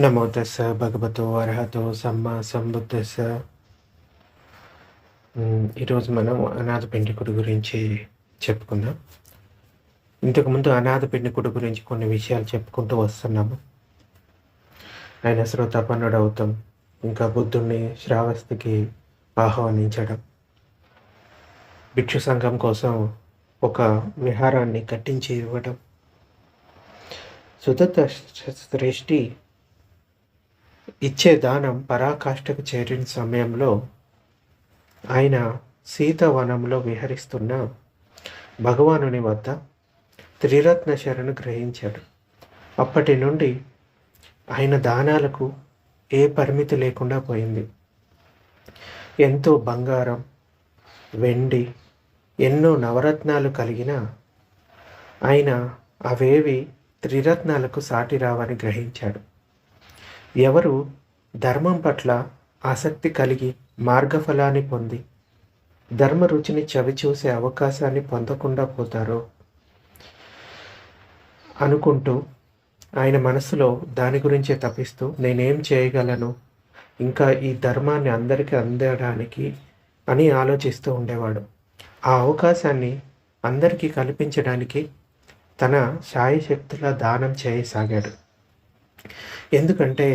నమో దశ భగవతో అర్హతో సమ్మ సంబుద్ధస ఈరోజు మనం అనాథ పెండికుడు గురించి చెప్పుకుందాం. ఇంతకుముందు అనాథ పెండికుడు గురించి కొన్ని విషయాలు చెప్పుకుంటూ వస్తున్నాము. ఆయన శ్రోతపన్నుడు అవుతాం. ఇంకా బుద్ధుణ్ణి శ్రావస్తికి ఆహ్వానించడం. భిక్షు సంఘం కోసం ఒక విహారాన్ని కట్టించి ఇవ్వడం. సుదత్త శ్రేష్ఠి ఇచ్చే దానం పరాకాష్ఠకు చేరిన సమయంలో ఆయన సీతవనంలో విహరిస్తున్న భగవానుని వద్ద త్రిరత్న శరణు గ్రహించాడు. అప్పటి నుండి ఆయన దానాలకు ఏ పరిమితి లేకుండా పోయింది. ఎంతో బంగారం వెండి ఎన్నో నవరత్నాలు కలిగిన ఆయన అవేవి త్రిరత్నాలకు సాటి రావని గ్రహించాడు. ఎవరు ధర్మం పట్ల ఆసక్తి కలిగి మార్గఫలాన్ని పొంది ధర్మ రుచిని చవిచూసే అవకాశాన్ని పొందకుండా పోతారో అనుకుంటూ ఆయన మనసులో దాని గురించే తప్పిస్తూ నేనేం చేయగలను? ఇంకా ఈ ధర్మాన్ని అందరికీ అందడానికి అని ఆలోచిస్తూ ఉండేవాడు. ఆ అవకాశాన్ని అందరికీ కల్పించడానికి తన శాయశక్తుల దానం చేయసాగాడు. ఎందుకంటే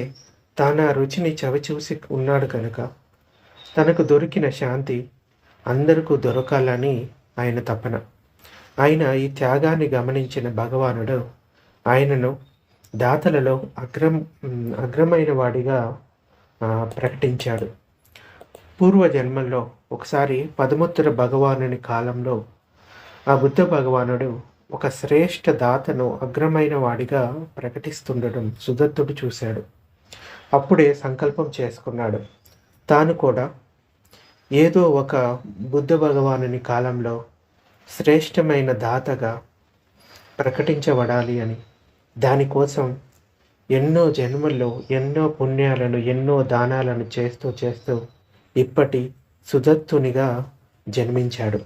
తాను ఆ రుచిని చవిచూసి ఉన్నాడు కనుక తనకు దొరికిన శాంతి అందరికీ దొరకాలని ఆయన తపన. ఆయన ఈ త్యాగాన్ని గమనించిన భగవానుడు ఆయనను దాతలలో అగ్రం అగ్రమైన వాడిగా ప్రకటించాడు. పూర్వ జన్మల్లో ఒకసారి పదముత్తర భగవానుని కాలంలో ఆ బుద్ధ భగవానుడు ఒక శ్రేష్ఠ దాతను అగ్రమైన వాడిగా ప్రకటిస్తుండడం సుదత్తుడు చూశాడు. అప్పుడే సంకల్పం చేసుకున్నాడు. తాను కూడా ఏదో ఒక బుద్ధ భగవానుని కాలంలో శ్రేష్టమైన దాతగా ప్రకటించబడాలి అని. దానికోసం ఎన్నో జన్మల్లో ఎన్నో పుణ్యాలను ఎన్నో దానాలను చేస్తూ చేస్తూ ఇప్పటి సుదత్తునిగా జన్మించాడు.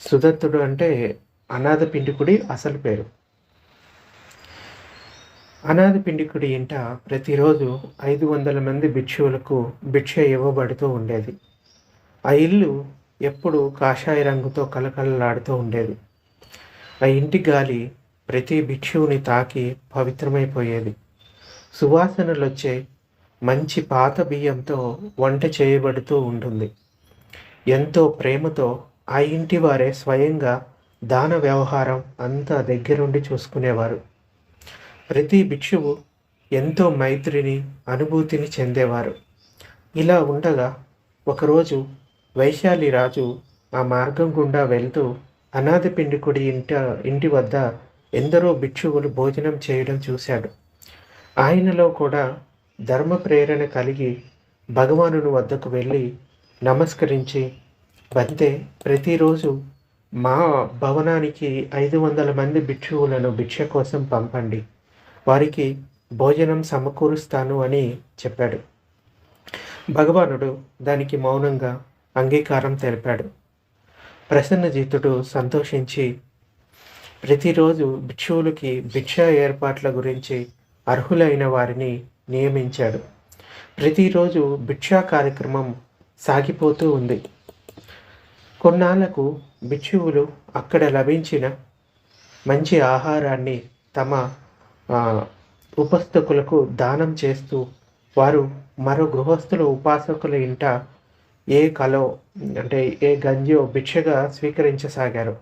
సుదత్తుడు అంటే అనాథ పిండికుడి అసలు పేరు. అనాథ పిండికుడి ఇంట ప్రతిరోజు ఐదు వందల మంది భిక్షువులకు భిక్ష ఇవ్వబడుతూ ఉండేది. ఆ ఇల్లు ఎప్పుడు కాషాయ రంగుతో కలకలలాడుతూ ఉండేది. ఆ ఇంటి గాలి ప్రతి భిక్షువుని తాకి పవిత్రమైపోయేది. సువాసనలు వచ్చే మంచి పాత బియ్యంతో వంట చేయబడుతూ ఉంటుంది. ఎంతో ప్రేమతో ఆ ఇంటి వారే స్వయంగా దాన వ్యవహారం అంతా దగ్గరుండి చూసుకునేవారు. ప్రతి భిక్షువు ఎంతో మైత్రిని అనుభూతిని చెందేవారు. ఇలా ఉండగా ఒకరోజు వైశాలి రాజు ఆ మార్గం గుండా వెళ్తూ అనాథ పిండికుడి ఇంట ఇంటి వద్ద ఎందరో భిక్షువులు భోజనం చేయడం చూశాడు. ఆయనలో కూడా ధర్మ ప్రేరణ కలిగి భగవానుని వద్దకు వెళ్ళి నమస్కరించి వద్దే ప్రతిరోజు మా భవనానికి ఐదు వందల మంది భిక్షువులను భిక్ష కోసం పంపండి. వారికి భోజనం సమకూరుస్తాను అని చెప్పాడు. భగవానుడు దానికి మౌనంగా అంగీకారం తెలిపాడు. ప్రసన్నజితుడు సంతోషించి ప్రతిరోజు భిక్షువులకి భిక్ష ఏర్పాట్ల గురించి అర్హులైన వారిని నియమించాడు. ప్రతిరోజు భిక్షా కార్యక్రమం సాగిపోతూ ఉంది. కొన్నాళ్ళకు భిక్షువులు అక్కడ లభించిన మంచి ఆహారాన్ని తమ ఉపస్థకులకు దానం చేస్తూ వారు మరో గృహస్థుల ఉపాసకుల ఇంట ఏ కలో అంటే ఏ గంజో భిక్షగా స్వీకరించసాగారు.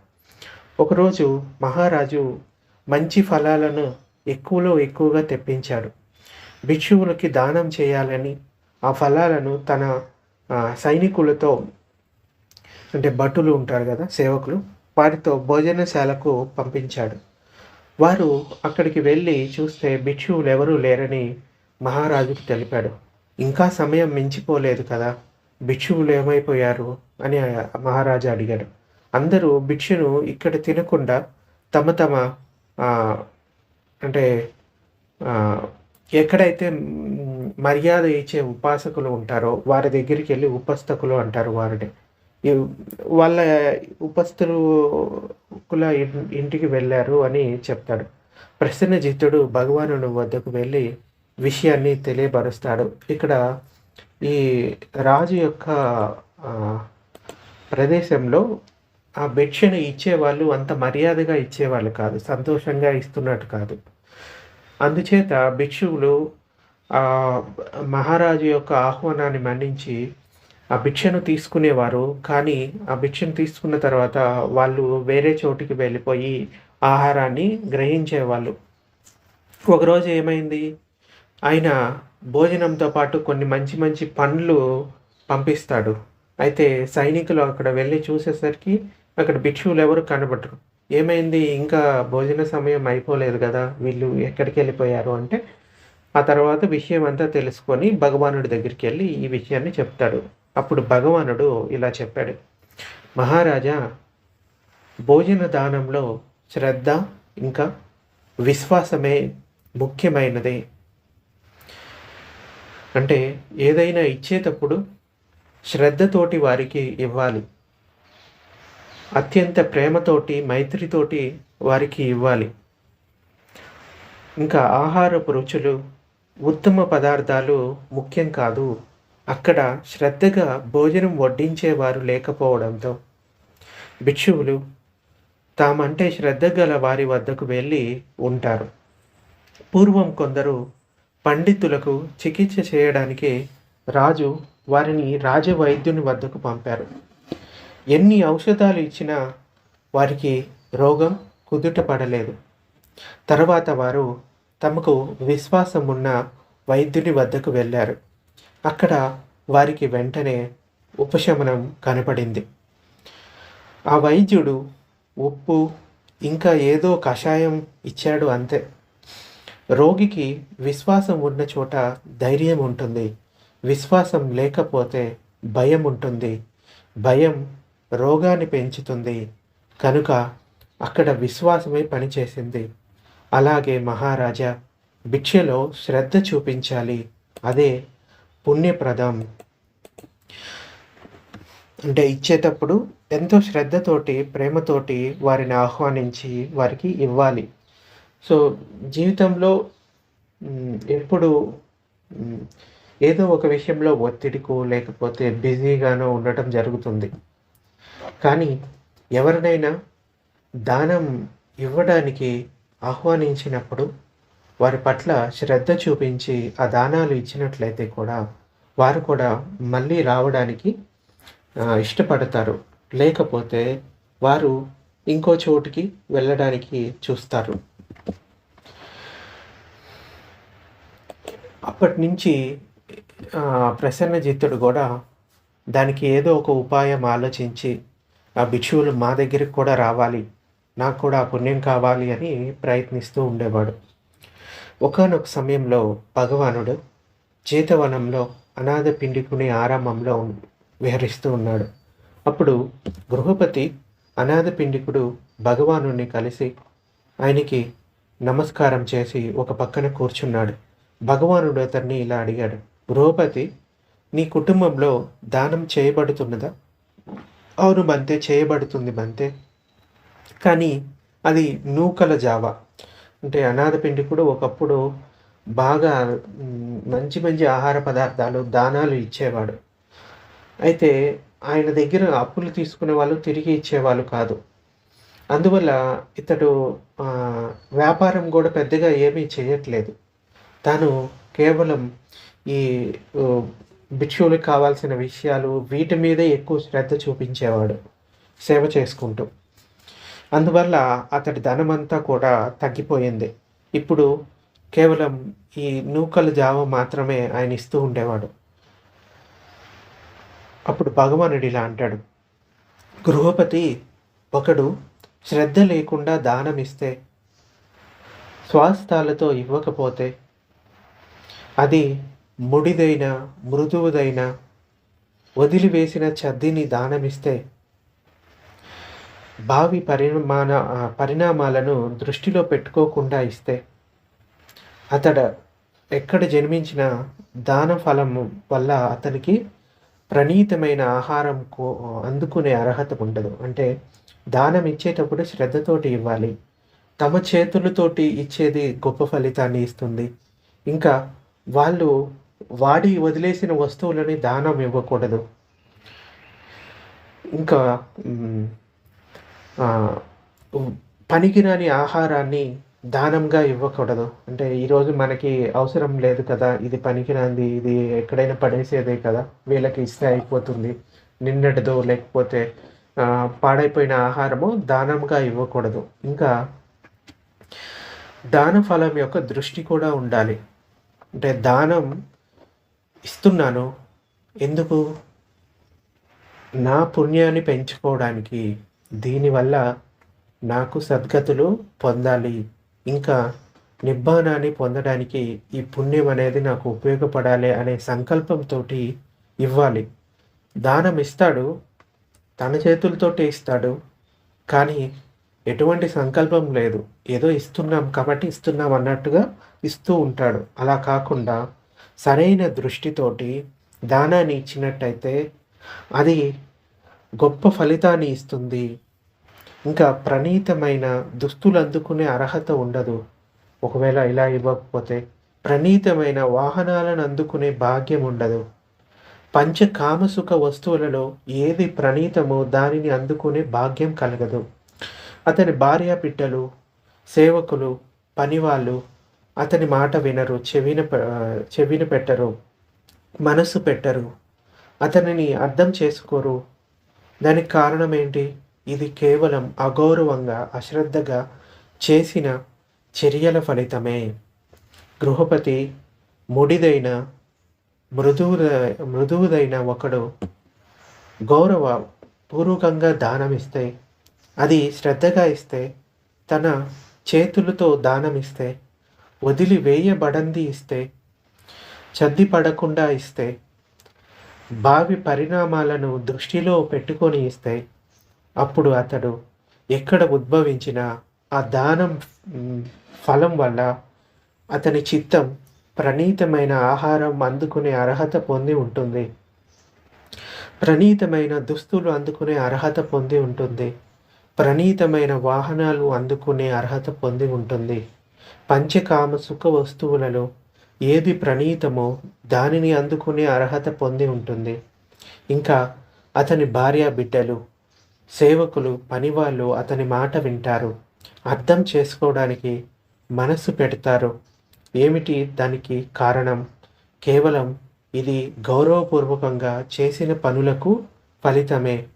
ఒకరోజు మహారాజు మంచి ఫలాలను ఎక్కువలో ఎక్కువగా తెప్పించాడు. భిక్షువులకి దానం చేయాలని ఆ ఫలాలను తన సైనికులతో అంటే భటులు ఉంటారు కదా సేవకులు వారితో భోజనశాలకు పంపించాడు. వారు అక్కడికి వెళ్ళి చూస్తే భిక్షువులు ఎవరూ లేరని మహారాజుకు తెలిపాడు. ఇంకా సమయం మించిపోలేదు కదా భిక్షువులు ఏమైపోయారు అని మహారాజా మహారాజు అడిగాడు. అందరూ భిక్షును ఇక్కడ తినకుండా తమ తమ అంటే ఎక్కడైతే మర్యాద ఇచ్చే ఉపాసకులు ఉంటారో వారి దగ్గరికి వెళ్ళి ఉపస్థకులు అంటారు వారిని. వాళ్ళ ఉపస్థుల ఇంటికి వెళ్ళారు అని చెప్తాడు. ప్రసన్నజిత్తుడు భగవానుని వద్దకు వెళ్ళి విషయాన్ని తెలియపరుస్తాడు. ఇక్కడ ఈ రాజు యొక్క ప్రదేశంలో ఆ భిక్షను ఇచ్చేవాళ్ళు అంత మర్యాదగా ఇచ్చేవాళ్ళు కాదు సంతోషంగా ఇస్తున్నట్టు కాదు. అందుచేత భిక్షువులు మహారాజు యొక్క ఆహ్వానాన్ని మన్నించి ఆ భిక్షను తీసుకునేవారు. కానీ ఆ భిక్షను తీసుకున్న తర్వాత వాళ్ళు వేరే చోటికి వెళ్ళిపోయి ఆహారాన్ని గ్రహించేవాళ్ళు. ఒకరోజు ఏమైంది? ఆయన భోజనంతో పాటు కొన్ని మంచి మంచి పండ్లు పంపిస్తాడు. అయితే సైనికులు అక్కడ వెళ్ళి చూసేసరికి అక్కడ భిక్షువులు ఎవరు కనబడరు. ఏమైంది? ఇంకా భోజన సమయం అయిపోలేదు కదా వీళ్ళు ఎక్కడికి వెళ్ళిపోయారు అంటే ఆ తర్వాత విషయం అంతా తెలుసుకొని భగవానుడి దగ్గరికి వెళ్ళి ఈ విషయాన్ని చెప్తాడు. అప్పుడు భగవానుడు ఇలా చెప్పాడు. మహారాజా భోజన దానంలో శ్రద్ధ ఇంకా విశ్వాసమే ముఖ్యమైనది. అంటే ఏదైనా ఇచ్చేటప్పుడు శ్రద్ధతోటి వారికి ఇవ్వాలి. అత్యంత ప్రేమతోటి మైత్రితోటి వారికి ఇవ్వాలి. ఇంకా ఆహారపు రుచులు ఉత్తమ పదార్థాలు ముఖ్యం కాదు. అక్కడ శ్రద్ధగా భోజనం వడ్డించేవారు లేకపోవడంతో భిక్షువులు తామంటే శ్రద్ధ గల వారి వద్దకు వెళ్ళి ఉంటారు. పూర్వం కొందరు పండితులకు చికిత్స చేయడానికి రాజు వారిని రాజవైద్యుని వద్దకు పంపారు. ఎన్ని ఔషధాలు ఇచ్చినా వారికి రోగం కుదుట పడలేదు. తర్వాత వారు తమకు విశ్వాసం ఉన్న వైద్యుని వద్దకు వెళ్ళారు. అక్కడ వారికి వెంటనే ఉపశమనం కనపడింది. ఆ వైద్యుడు ఉప్పు ఇంకా ఏదో కషాయం ఇచ్చాడు అంతే. రోగికి విశ్వాసం ఉన్న చోట ధైర్యం ఉంటుంది. విశ్వాసం లేకపోతే భయం ఉంటుంది. భయం రోగాన్ని పెంచుతుంది. కనుక అక్కడ విశ్వాసమే పనిచేసింది. అలాగే మహారాజా భిక్షలో శ్రద్ధ చూపించాలి. అదే పుణ్యప్రదం. అంటే ఇచ్చేటప్పుడు ఎంతో శ్రద్ధతోటి ప్రేమతోటి వారిని ఆహ్వానించి వారికి ఇవ్వాలి. సో జీవితంలో ఎప్పుడు ఏదో ఒక విషయంలో ఒత్తిడికో లేకపోతే బిజీగానో ఉండటం జరుగుతుంది. కానీ ఎవరినైనా దానం ఇవ్వడానికి ఆహ్వానించినప్పుడు వారి పట్ల శ్రద్ధ చూపించి ఆ దానాలు ఇచ్చినట్లయితే కూడా వారు కూడా మళ్ళీ రావడానికి ఇష్టపడతారు. లేకపోతే వారు ఇంకో చోటుకి వెళ్ళడానికి చూస్తారు. అప్పటి నుంచి ప్రసన్నజిత్తుడు కూడా దానికి ఏదో ఒక ఉపాయం ఆలోచించి ఆ భిక్షువులు మా దగ్గరికి కూడా రావాలి. నాకు కూడా ఆ పుణ్యం కావాలి అని ప్రయత్నిస్తూ ఉండేవాడు. ఒకానొక సమయంలో భగవానుడు చేతవనంలో అనాథ పిండికుని ఆరామంలో విహరిస్తూ ఉన్నాడు. అప్పుడు గృహపతి అనాథ పిండికుడు భగవానుని కలిసి ఆయనకి నమస్కారం చేసి ఒక పక్కన కూర్చున్నాడు. భగవానుడు అతన్ని ఇలా అడిగాడు గృహపతి నీ కుటుంబంలో దానం చేయబడుతున్నదా? అవును బంతే చేయబడుతుంది బంతే. కానీ అది నూకల జావా. అంటే అనాథ కూడా ఒకప్పుడు బాగా మంచి మంచి ఆహార పదార్థాలు దానాలు ఇచ్చేవాడు. అయితే ఆయన దగ్గర అప్పులు తీసుకునే వాళ్ళు తిరిగి ఇచ్చేవాళ్ళు కాదు. అందువల్ల ఇతడు వ్యాపారం కూడా పెద్దగా ఏమీ చేయట్లేదు. తాను కేవలం ఈ భిక్షువులకు కావాల్సిన విషయాలు వీటి మీదే ఎక్కువ శ్రద్ధ చూపించేవాడు సేవ చేసుకుంటూ. అందువల్ల అతడి ధనమంతా కూడా తగ్గిపోయింది. ఇప్పుడు కేవలం ఈ నూకల జావ మాత్రమే ఆయన ఇస్తూ ఉండేవాడు. అప్పుడు భగవానుడు ఇలా అంటాడు గృహపతి ఒకడు శ్రద్ధ లేకుండా దానం ఇస్తే స్వాస్థాలతో ఇవ్వకపోతే అది ముడిదైన మృదువుదైన వదిలివేసిన చద్దిని దానమిస్తే భావి పరిమాణ పరిణామాలను దృష్టిలో పెట్టుకోకుండా ఇస్తే అతడు ఎక్కడ జన్మించిన దాన ఫలం వల్ల అతనికి ప్రణీతమైన ఆహారం కో- అందుకునే అర్హత ఉండదు. అంటే దానం ఇచ్చేటప్పుడు శ్రద్ధతోటి ఇవ్వాలి. తమ చేతులతోటి ఇచ్చేది గొప్ప ఫలితాన్ని ఇస్తుంది. ఇంకా వాళ్ళు వాడి వదిలేసిన వస్తువులని దానం ఇవ్వకూడదు. ఇంకా పనికిరాని ఆహారాన్ని దానంగా ఇవ్వకూడదు. అంటే ఈరోజు మనకి అవసరం లేదు కదా ఇది పనికిరాంది ఇది ఎక్కడైనా పడేసేదే కదా వీళ్ళకి ఇస్తే అయిపోతుంది. నిన్నటిదో లేకపోతే పాడైపోయిన ఆహారము దానంగా ఇవ్వకూడదు. ఇంకా దాన ఫలం యొక్క దృష్టి కూడా ఉండాలి. అంటే దానం ఇస్తున్నాను ఎందుకు? నా పుణ్యాన్ని పెంచుకోవడానికి దీనివల్ల నాకు సద్గతులు పొందాలి. ఇంకా నిబ్బానాన్ని పొందడానికి ఈ పుణ్యం అనేది నాకు ఉపయోగపడాలి అనే సంకల్పంతో ఇవ్వాలి. దానం ఇస్తాడు తన చేతులతోటే ఇస్తాడు. కానీ ఎటువంటి సంకల్పం లేదు. ఏదో ఇస్తున్నాం కాబట్టి ఇస్తున్నాం అన్నట్టుగా ఇస్తూ ఉంటాడు. అలా కాకుండా సరైన దృష్టితోటి దానాన్ని ఇచ్చినట్టయితే అది గొప్ప ఫలితాన్ని ఇస్తుంది. ఇంకా ప్రణీతమైన దుస్తులు అందుకునే అర్హత ఉండదు. ఒకవేళ ఇలా ఇవ్వకపోతే ప్రణీతమైన వాహనాలను అందుకునే భాగ్యం ఉండదు. పంచ కామసుఖ వస్తువులలో ఏది ప్రణీతమో దానిని అందుకునే భాగ్యం కలగదు. అతని భార్య బిడ్డలు సేవకులు పనివాళ్ళు అతని మాట వినరు చెవిన చెవిన పెట్టరు మనసు పెట్టరు. అతనిని అర్థం చేసుకోరు. దానికి కారణం ఏంటి? ఇది కేవలం అగౌరవంగా అశ్రద్ధగా చేసిన చర్యల ఫలితమే. గృహపతి ముడిదైన మృదువు మృదువుదైన ఒకడు గౌరవ పూర్వకంగా దానమిస్తే అది శ్రద్ధగా ఇస్తే తన చేతులతో దానమిస్తే వదిలి వేయబడంది ఇస్తే చద్ది పడకుండా ఇస్తే భావి పరిణామాలను దృష్టిలో పెట్టుకొని ఇస్తే అప్పుడు అతడు ఎక్కడ ఉద్భవించిన ఆ దానం ఫలం వల్ల అతని చిత్తం ప్రణీతమైన ఆహారం అందుకునే అర్హత పొంది ఉంటుంది. ప్రణీతమైన దుస్తులు అందుకునే అర్హత పొంది ఉంటుంది. ప్రణీతమైన వాహనాలు అందుకునే అర్హత పొంది ఉంటుంది. పంచకామ సుఖ వస్తువులలో ఏది ప్రణీతమో దానిని అందుకునే అర్హత పొంది ఉంటుంది. ఇంకా అతని భార్య బిడ్డలు సేవకులు పనివాళ్ళు అతని మాట వింటారు. అర్థం చేసుకోవడానికి మనసు పెడతారు. ఏమిటి దానికి కారణం? కేవలం ఇది గౌరవపూర్వకంగా చేసిన పనులకు ఫలితమే.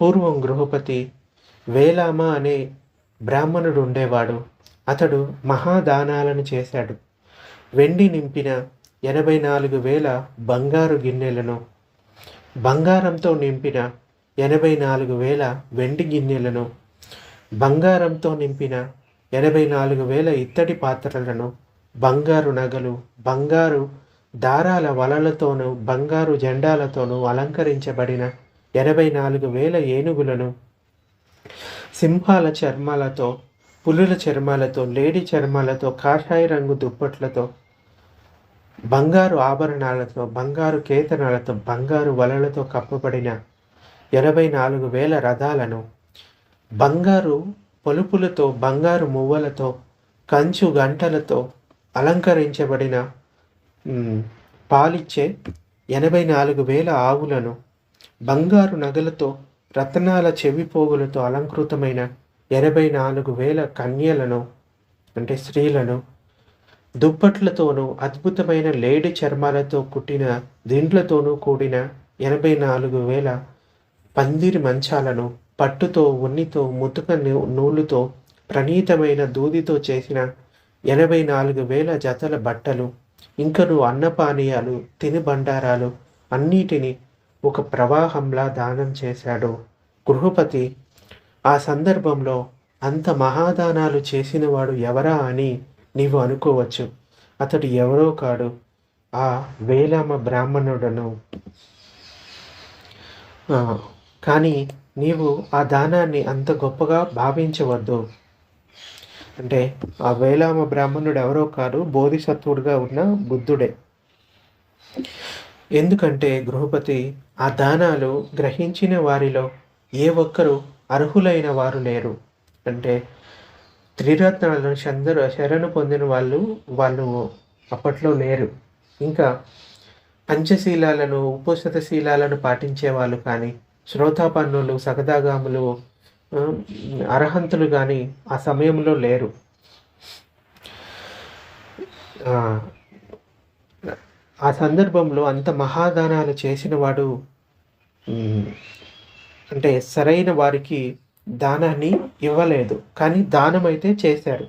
పూర్వం గృహపతి వేలామ అనే బ్రాహ్మణుడు ఉండేవాడు అతడు మహాదానాలను చేశాడు. వెండి నింపిన ఎనభై నాలుగు వేల బంగారు గిన్నెలను బంగారంతో నింపిన ఎనభై నాలుగు వేల వెండి గిన్నెలను బంగారంతో నింపిన ఎనభై నాలుగు వేల ఇత్తడి పాత్రలను బంగారు నగలు బంగారు దారాల వలలతోనూ బంగారు జెండాలతోనూ అలంకరించబడిన ఎనభై నాలుగు వేల ఏనుగులను సింహాల చర్మాలతో పులుల చర్మాలతో లేడీ చర్మాలతో కాషాయ రంగు దుప్పట్లతో బంగారు ఆభరణాలతో బంగారు కేతనాలతో బంగారు వలలతో కప్పబడిన ఎనభై నాలుగు వేల రథాలను బంగారు పలుపులతో బంగారు మువ్వలతో కంచు గంటలతో అలంకరించబడిన పాలిచ్చే ఎనభై నాలుగు వేల ఆవులను బంగారు నగలతో రత్నాల చెవిపోగులతో అలంకృతమైన ఎనభై నాలుగు వేల కన్యలను అంటే స్త్రీలను దుప్పట్లతోనూ అద్భుతమైన లేడి చర్మాలతో కుట్టిన దిండ్లతోనూ కూడిన ఎనభై నాలుగు వేల పందిరి మంచాలను పట్టుతో ఉన్నితో ముతుక నూలుతో ప్రణీతమైన దూదితో చేసిన ఎనభై నాలుగు వేల జతల బట్టలు ఇంకను అన్నపానీయాలు తినుబండారాలు అన్నిటినీ ఒక ప్రవాహంలా దానం చేశాడు. గృహపతి ఆ సందర్భంలో అంత మహాదానాలు చేసినవాడు ఎవరా అని నీవు అనుకోవచ్చు. అతడు ఎవరో కాడు. ఆ వేలామ బ్రాహ్మణుడను. కానీ నీవు ఆ దానాన్ని అంత గొప్పగా భావించవద్దు. అంటే ఆ వేలామ బ్రాహ్మణుడు ఎవరో కాదు బోధిసత్వుడుగా ఉన్న బుద్ధుడే. ఎందుకంటే గృహపతి ఆ దానాలు గ్రహించిన వారిలో ఏ ఒక్కరు అర్హులైన వారు లేరు. అంటే త్రిరత్నాలను చందరు శరణు పొందిన వాళ్ళు వాళ్ళు అప్పట్లో లేరు. ఇంకా పంచశీలాలను ఉపశత శీలాలను పాటించే వాళ్ళు కానీ శ్రోతాపన్నులు సగదాగాములు అర్హంతులు కానీ ఆ సమయంలో లేరు. ఆ, సందర్భంలో అంత మహాదానాలు చేసిన వాడు అంటే సరైన వారికి దానాన్ని ఇవ్వలేదు. కానీ దానం అయితే చేశారు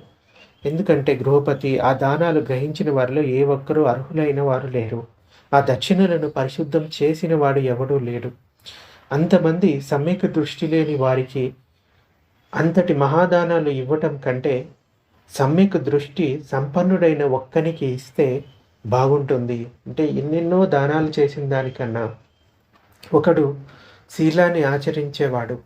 ఎందుకంటే గృహపతి ఆ దానాలు గ్రహించిన వారిలో ఏ ఒక్కరూ అర్హులైన వారు లేరు. ఆ దక్షిణలను పరిశుద్ధం చేసిన వాడు ఎవడూ లేడు. అంతమంది సమ్యక్ దృష్టి లేని వారికి అంతటి మహాదానాలు ఇవ్వటం కంటే సమ్యక్ దృష్టి సంపన్నుడైన ఒక్కనికి ఇస్తే బాగుంటుంది. అంటే ఎన్నెన్నో దానాలు చేసిన దానికన్నా ఒకడు శీలాన్ని ఆచరించేవాడు.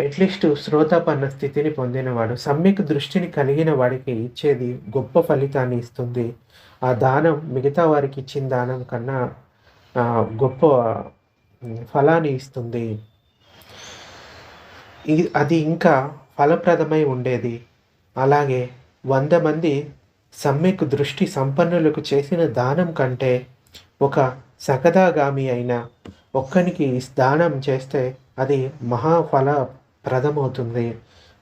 అట్లీస్ట్ శ్రోతాపన్న స్థితిని పొందినవాడు. సమ్యక్ దృష్టిని కలిగిన వాడికి ఇచ్చేది గొప్ప ఫలితాన్ని ఇస్తుంది. ఆ దానం మిగతా వారికి ఇచ్చిన దానం కన్నా గొప్ప ఫలాన్ని ఇస్తుంది. అది ఇంకా ఫలప్రదమై ఉండేది. అలాగే వంద మంది సమ్మెకు దృష్టి సంపన్నులకు చేసిన దానం కంటే ఒక సకదాగామి అయిన ఒక్కనికి దానం చేస్తే అది మహాఫలప్రదమవుతుంది.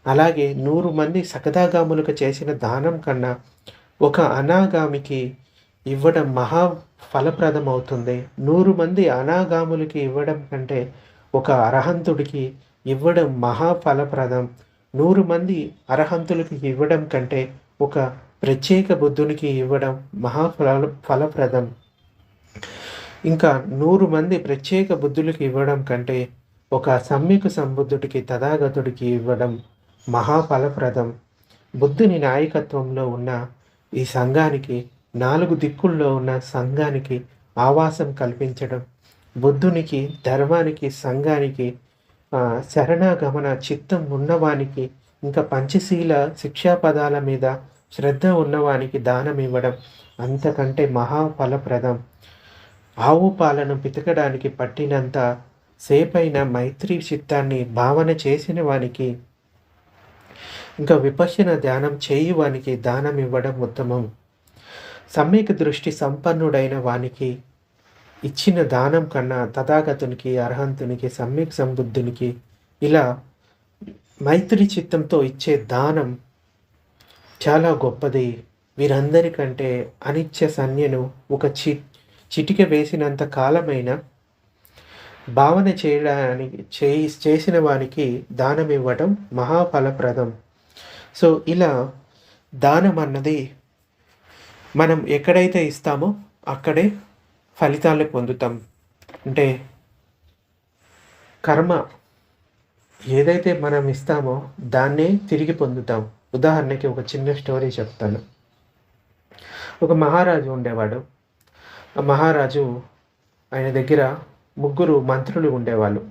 అలాగే నూరు మంది సకదాగాములకు చేసిన దానం కన్నా ఒక అనాగామికి ఇవ్వడం మహా ఫలప్రదం అవుతుంది నూరు మంది అనాగాములకి ఇవ్వడం కంటే ఒక అర్హంతుడికి ఇవ్వడం మహా ఫలప్రదం. నూరు మంది అర్హంతులకి ఇవ్వడం కంటే ఒక ప్రత్యేక బుద్ధునికి ఇవ్వడం మహా ఫల ఫలప్రదం. ఇంకా నూరు మంది ప్రత్యేక బుద్ధులకి ఇవ్వడం కంటే ఒక సమ్యక్ సంబుద్ధుడికి తథాగతుడికి ఇవ్వడం మహా ఫలప్రదం. బుద్ధుని నాయకత్వంలో ఉన్న ఈ సంఘానికి నాలుగు దిక్కుల్లో ఉన్న సంఘానికి ఆవాసం కల్పించడం బుద్ధునికి ధర్మానికి సంఘానికి శరణాగమన చిత్తం ఉన్నవానికి ఇంకా పంచశీల శిక్షా పదాల మీద శ్రద్ధ ఉన్నవానికి దానం ఇవ్వడం అంతకంటే మహా ఫలప్రదం. ఆవు పాలను పితకడానికి పట్టినంత సేపైన మైత్రి చిత్తాన్ని భావన చేసిన వానికి ఇంకా విపశన ధ్యానం చేయువానికి దానం ఇవ్వడం ఉత్తమం. సమ్యక్ దృష్టి సంపన్నుడైన వానికి ఇచ్చిన దానం కన్నా తథాగతునికి అర్హంతునికి సమ్యక్ సంబుద్ధునికి ఇలా మైత్రి చిత్తంతో ఇచ్చే దానం చాలా గొప్పది. వీరందరికంటే అనిత్య సన్యను ఒక చి చిటిక వేసినంత కాలమైన భావన చేయడానికి చేయి చేసిన వానికి దానం ఇవ్వడం మహాఫలప్రదం. సో ఇలా దానం అన్నది మనం ఎక్కడైతే ఇస్తామో అక్కడే ఫలితాలు పొందుతాం. అంటే కర్మ ఏదైతే మనం ఇస్తామో దాన్నే తిరిగి పొందుతాం. ఉదాహరణకి ఒక చిన్న స్టోరీ చెప్తాను. ఒక మహారాజు ఉండేవాడు. ఆ మహారాజు ఆయన దగ్గర ముగ్గురు మంత్రులు ఉండేవాళ్ళు.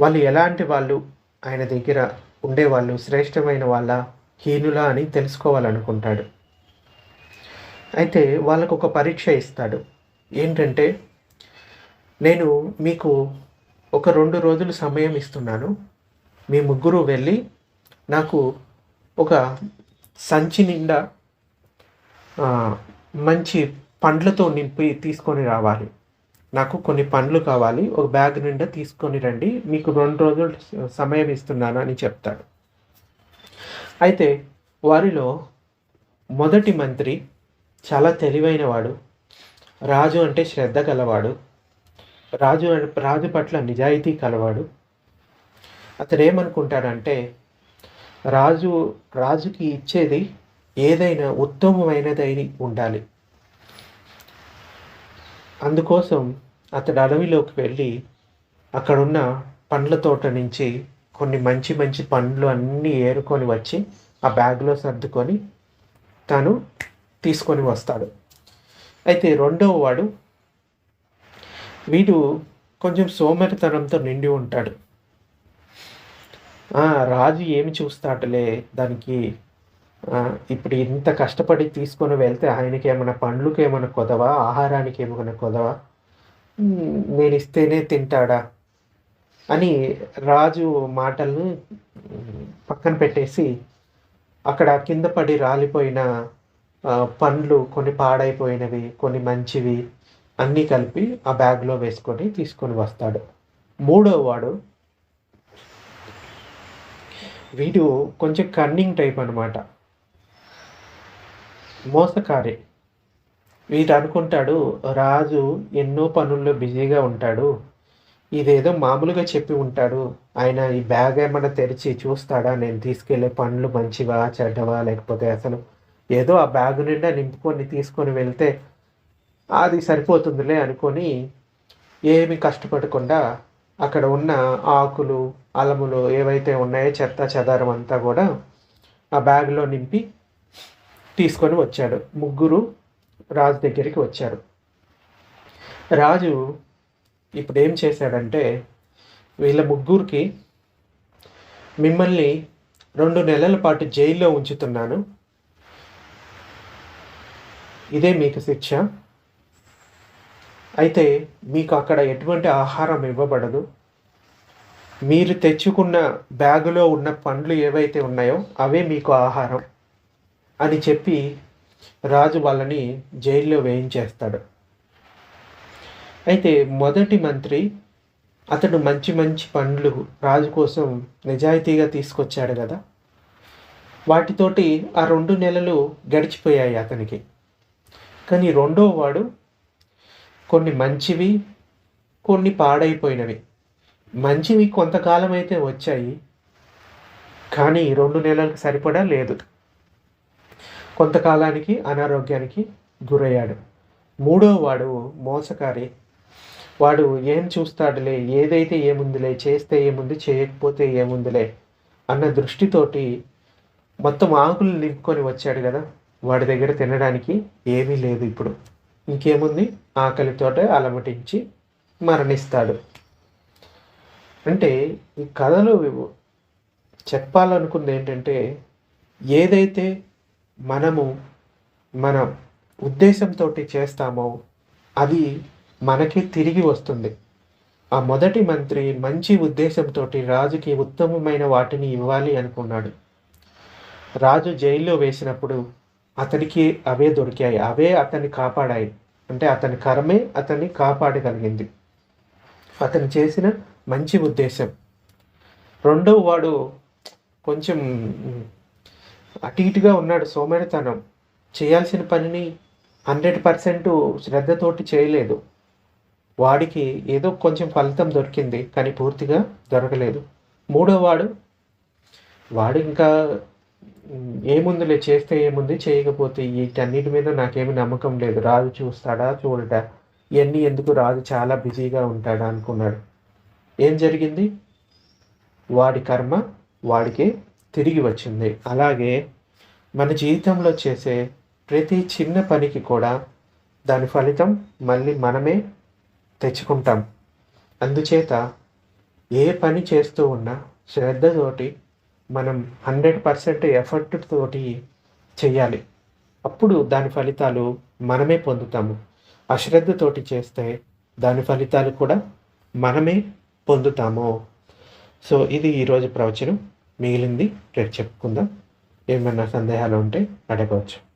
వాళ్ళు ఎలాంటి వాళ్ళు? ఆయన దగ్గర ఉండేవాళ్ళు శ్రేష్టమైన వాళ్ళ హీనులా అని తెలుసుకోవాలనుకుంటాడు. అయితే వాళ్ళకు ఒక పరీక్ష ఇస్తాడు. ఏంటంటే నేను మీకు ఒక రెండు రోజులు సమయం ఇస్తున్నాను. మీ ముగ్గురు వెళ్ళి నాకు ఒక సంచి నిండా మంచి పండ్లతో నింపి తీసుకొని రావాలి. నాకు కొన్ని పండ్లు కావాలి. ఒక బ్యాగ్ నిండా తీసుకొని రండి. మీకు రెండు రోజులు సమయం ఇస్తున్నాను అని చెప్తాడు. అయితే వారిలో మొదటి మంత్రి చాలా తెలివైన వాడు రాజు అంటే శ్రద్ధ కలవాడు. రాజు రాజు పట్ల నిజాయితీ కలవాడు. అతడు ఏమనుకుంటాడంటే రాజు రాజుకి ఇచ్చేది ఏదైనా ఉత్తమమైనదై ఉండాలి. అందుకోసం అతడు అడవిలోకి వెళ్ళి అక్కడున్న పండ్ల తోట నుంచి కొన్ని మంచి మంచి పండ్లు అన్నీ ఏరుకొని వచ్చి ఆ బ్యాగ్లో సర్దుకొని తను తీసుకొని వస్తాడు. అయితే రెండవ వాడు వీడు కొంచెం సోమరితనంతో నిండి ఉంటాడు. రాజు ఏమి చూస్తాడులే? దానికి ఇప్పుడు ఇంత కష్టపడి తీసుకొని వెళ్తే ఆయనకి ఏమైనా పండ్లకి ఏమైనా కొదవా? ఆహారానికి ఏమైనా కొదవా? నేను ఇస్తేనే తింటాడా? అని రాజు మాటలను పక్కన పెట్టేసి అక్కడ కింద పడి రాలిపోయిన పండ్లు కొన్ని పాడైపోయినవి కొన్ని మంచివి అన్నీ కలిపి ఆ బ్యాగ్లో వేసుకొని తీసుకొని వస్తాడు. మూడో వాడు వీడు కొంచెం కన్నింగ్ టైప్ అనమాట మోసకారి. వీడు అనుకుంటాడు రాజు ఎన్నో పనుల్లో బిజీగా ఉంటాడు. ఇదేదో మామూలుగా చెప్పి ఉంటాడు. ఆయన ఈ బ్యాగ్ ఏమైనా తెరిచి చూస్తాడా? నేను తీసుకెళ్ళే పనులు మంచివా చెడ్డవా లేకపోతే అసలు ఏదో ఆ బ్యాగ్ నిండా నింపుకొని తీసుకొని వెళ్తే అది సరిపోతుందిలే అనుకొని ఏమి కష్టపడకుండా అక్కడ ఉన్న ఆకులు అలములు ఏవైతే ఉన్నాయో చెత్త చెదారం అంతా కూడా ఆ బ్యాగ్లో నింపి తీసుకొని వచ్చాడు. ముగ్గురు రాజు దగ్గరికి వచ్చారు. రాజు ఇప్పుడు ఏం చేశాడంటే వీళ్ళ ముగ్గురికి మిమ్మల్ని రెండు నెలల పాటు జైల్లో ఉంచుతున్నాను. ఇదే మీకు శిక్ష. అయితే మీకు అక్కడ ఎటువంటి ఆహారం ఇవ్వబడదు. మీరు తెచ్చుకున్న బ్యాగులో ఉన్న పండ్లు ఏవైతే ఉన్నాయో అవే మీకు ఆహారం అని చెప్పి రాజు వాళ్ళని జైల్లో వేయించేస్తాడు. అయితే మొదటి మంత్రి అతడు మంచి మంచి పండ్లు రాజు కోసం నిజాయితీగా తీసుకొచ్చాడు కదా. వాటితోటి ఆ రెండు నెలలు గడిచిపోయాయి అతనికి. కానీ రెండో వాడు కొన్ని మంచివి కొన్ని పాడైపోయినవి. మంచివి కొంతకాలం అయితే వచ్చాయి కానీ రెండు నెలలకు సరిపడా లేదు. కొంతకాలానికి అనారోగ్యానికి గురయ్యాడు. మూడో వాడు మోసకారి. వాడు ఏం చూస్తాడులే ఏదైతే ఏముందిలే చేస్తే ఏముంది చేయకపోతే ఏముందిలే అన్న దృష్టితోటి మొత్తం ఆకులు నింపుకొని వచ్చాడు కదా. వాడి దగ్గర తినడానికి ఏమీ లేదు ఇప్పుడు. ఇంకేముంది? ఆకలితోటే అలమటించి మరణిస్తాడు. అంటే ఈ కథలో చెప్పాలనుకుంది ఏంటంటే ఏదైతే మనము మన ఉద్దేశంతో చేస్తామో అది మనకి తిరిగి వస్తుంది. ఆ మొదటి మంత్రి మంచి ఉద్దేశంతో రాజుకి ఉత్తమమైన వాటిని ఇవ్వాలి అనుకున్నాడు. రాజు జైల్లో వేసినప్పుడు అతనికి అవే దొరికాయి. అవే అతన్ని కాపాడాయి. అంటే అతని కర్మే అతన్ని కాపాడగలిగింది. అతను చేసిన మంచి ఉద్దేశం. రెండవ వాడు కొంచెం అటు ఇటుగా ఉన్నాడు. సోమరితనం. చేయాల్సిన పనిని హండ్రెడ్ పర్సెంట్ శ్రద్ధతోటి చేయలేదు. వాడికి ఏదో కొంచెం ఫలితం దొరికింది కానీ పూర్తిగా దొరకలేదు. మూడో వాడు వాడు ఇంకా ఏముందిలే చేస్తే ఏముంది చేయకపోతే వీటన్నిటి మీద నాకేమి నమ్మకం లేదు. రాజు చూస్తాడా? చూడటా ఇవన్నీ ఎందుకు రాజు చాలా బిజీగా ఉంటాడా అనుకున్నాడు. ఏం జరిగింది? వాడి కర్మ వాడికి తిరిగి వచ్చింది. అలాగే మన జీవితంలో చేసే ప్రతి చిన్న పనికి కూడా దాని ఫలితం మళ్ళీ మనమే తెచ్చుకుంటాం. అందుచేత ఏ పని చేస్తూ ఉన్నా శ్రద్ధతోటి మనం హండ్రెడ్ పర్సెంట్ ఎఫర్ట్ తోటి చేయాలి అప్పుడు దాని ఫలితాలు మనమే పొందుతాము. అశ్రద్ధతోటి చేస్తే దాని ఫలితాలు కూడా మనమే పొందుతాము. సో ఇది ఈరోజు ప్రవచనం. మిగిలింది రేపు చెప్పుకుందాం. ఏమైనా సందేహాలు ఉంటే అడగవచ్చు.